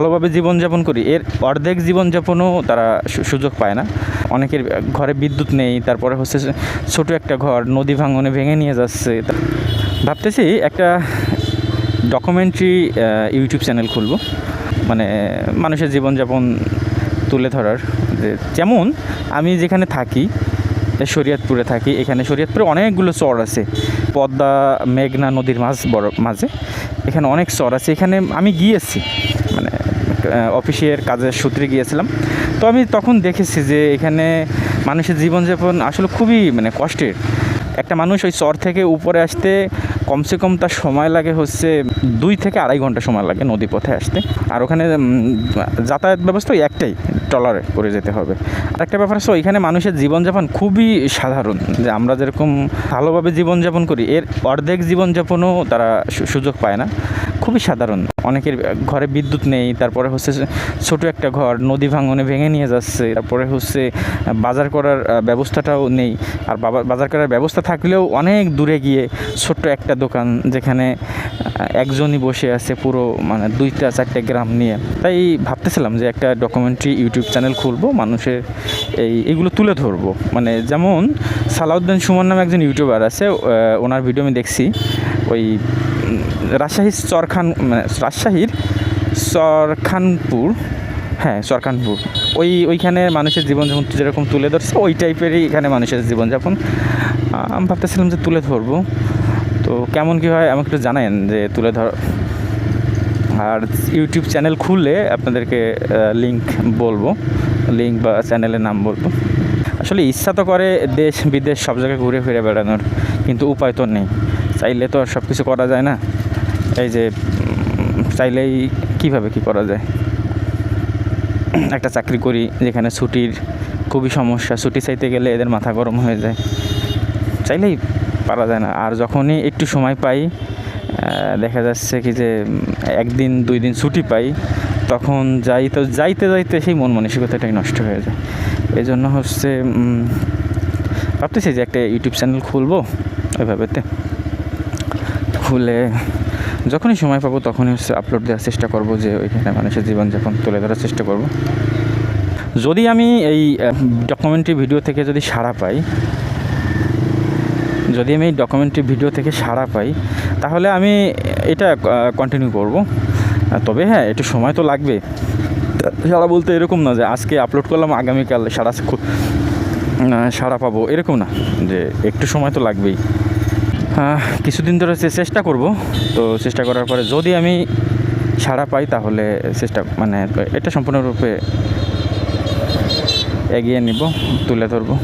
ভালোভাবে জীবনযাপন করি। এর অর্ধেক জীবনযাপনও তারা সুযোগ পায় না। অনেকের ঘরে বিদ্যুৎ নেই, তারপরে হচ্ছে ছোট একটা ঘর, নদী ভাঙনে ভেঙে নিয়ে যাচ্ছে। ভাবতেছি একটা ডকুমেন্টারি ইউটিউব চ্যানেল খুলব। মানে মানুষের জীবনযাপন তুলে ধরার যেমন আমি যেখানে থাকি শরীয়তপুরে থাকি, এখানে শরীয়তপুরে অনেকগুলো চর আছে। পদ্মা, মেঘনা নদীর মাঝ, বড়, মাঝে। এখানে অনেক চর আছে। এখানে আমি গিয়েছি। মানে অফিসের কাজের সূত্রে গিয়েছিলাম। তো আমি তখন দেখেছি যে এখানে মানুষের জীবনযাপন আসলে খুবই মানে কষ্টের। একটা মানুষ ওই চর থেকে উপরে আসতে কমসে কম তার সময় লাগে হচ্ছে দুই থেকে আড়াই ঘণ্টা সময় লাগে নদী পথে আসতে। আর ওখানে যাতায়াত ব্যবস্থা একটাই, ট্রলারে করে যেতে হবে। আর একটা ব্যাপার হচ্ছে ওইখানে মানুষের জীবনযাপন খুবই সাধারণ। যে আমরা যেরকম ভালোভাবে জীবনযাপন করি, এর অর্ধেক জীবনযাপনও তারা সুযোগ পায় না। খুবই সাধারণ। অনেকের ঘরে বিদ্যুৎ নেই, তারপরে হচ্ছে ছোট একটা ঘর, নদী ভাঙনে ভেঙে নিয়ে যাচ্ছে, তারপরে হচ্ছে বাজার করার ব্যবস্থাটাও নেই। আর বাজার করার ব্যবস্থা থাকলেও অনেক দূরে গিয়ে ছোট্ট একটা দোকান যেখানে একজনই বসে আছে পুরো মানে দুইটা, চারটে গ্রাম নিয়ে। তাই ভাবতেছিলাম যে একটা ডকুমেন্টারি ইউটিউব চ্যানেল খুলবো, মানুষের এই, এগুলো তুলে ধরবো। মানে যেমন সালাউদ্দিন সুমন নামে একজন ইউটিউবার আছে ওনার ভিডিও আমি দেখছি, ওই রাজশাহীর চরখান মানে রাজশাহীর চরখানপুর হ্যাঁ চরখানপুর। ওই, ওইখানে মানুষের জীবনযাপন যেরকম তুলে ধরছে, ওই টাইপেরই এখানে মানুষের জীবনযাপন। আমি ভাবতেছিলাম যে তুলে ধরবো। তো কেমন কী হয়, আমাকে একটু জানায়েন যে তুলে ধর, আর ইউটিউব চ্যানেল খুললে আপনাদেরকে লিংক বলব। লিংক বা চ্যানেলের নাম বলব। আসলে ইচ্ছা তো করে দেশ বিদেশ সব জায়গায় ঘুরে ফিরে বেড়ানোর, কিন্তু উপায় তো নেই। চাইলে তো আর সব কিছু করা যায় না। এই যে, চাইলেই কীভাবে কি করা যায়? একটা চাকরি করি যেখানে ছুটির খুবই সমস্যা, ছুটি চাইতে গেলে এদের মাথা গরম হয়ে যায়। চাইলেই পারা যায় না। আর যখনই একটু সময় পাই দেখা যাচ্ছে কি যে, একদিন, দুই দিন ছুটি পাই, তখন যাই তো, যাইতে যাইতে সেই মন মানসিকতাটাই নষ্ট হয়ে যায়। এই জন্য হচ্ছে ভাবতেছি যে একটা ইউটিউব চ্যানেল খুলবো ওইভাবেতে। খুলে যখনই সময় পাবো তখনই হচ্ছে আপলোড দেওয়ার চেষ্টা করব যে ওইখানে মানুষের জীবনযাপন তুলে ধরার চেষ্টা করব। যদি আমি এই ডকুমেন্টারি ভিডিও থেকে যদি সাড়া পাই, যদি আমি এই ডকুমেন্টারি ভিডিও থেকে সাড়া পাই, তাহলে আমি এটা কন্টিনিউ করব। তবে হ্যাঁ একটু সময় তো লাগবে। সারা বলতে এরকম না যে আজকে আপলোড করলাম, আগামীকাল খু- সাড়া পাবো, এরকম না যে একটু সময় তো লাগবেই। কিছুদিন ধরে চেষ্টা করব। তো চেষ্টা করার পরে যদি আমি সাড়া পাই তাহলে চেষ্টা মানে এটা সম্পূর্ণরূপে এগিয়ে নিব, তুলে ধরবো।